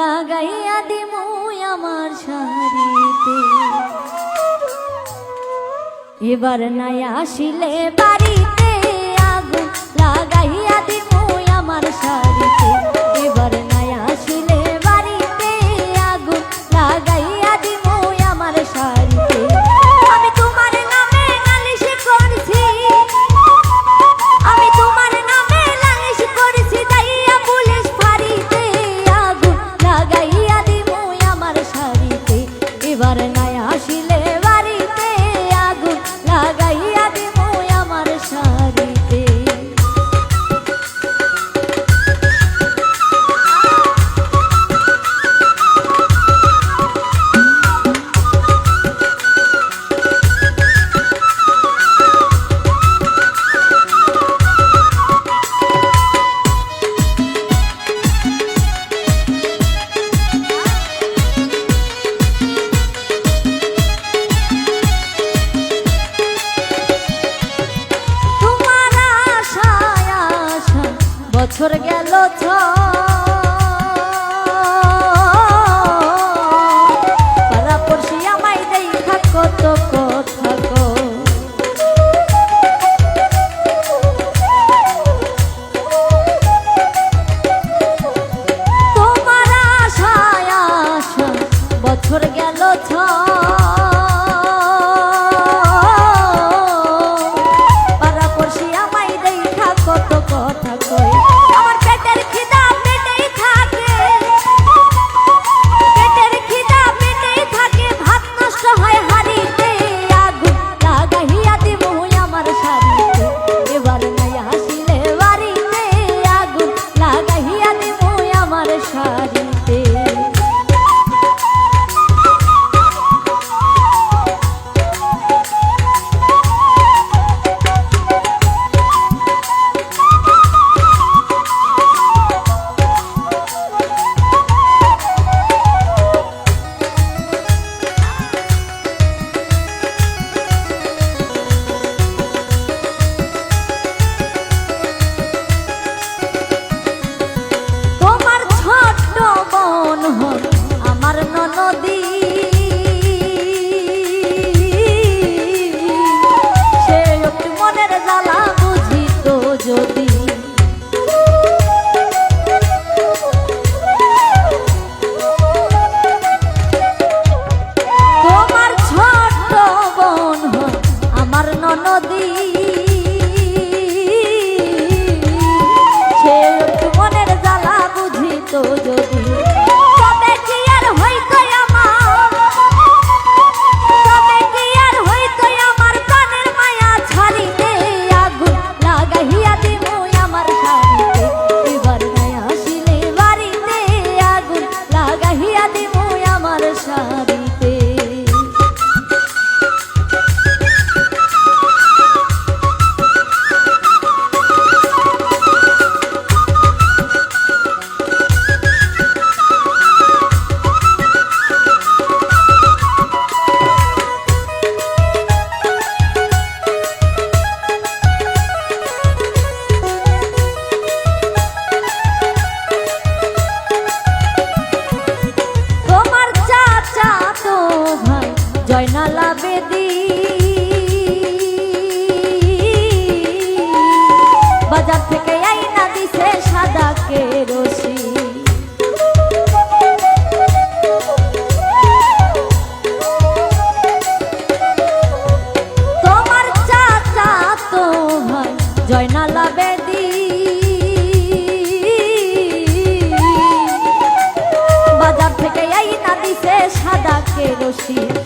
লাগাইয়া দিমু আমার শাড়িতে। এবার নাই আসিলে বাড়িতে আগুন লাগাইয়া দিমু আমার শাড়ি বছর গেল ছয় যদি সে মনের জ্বালা যদি see it.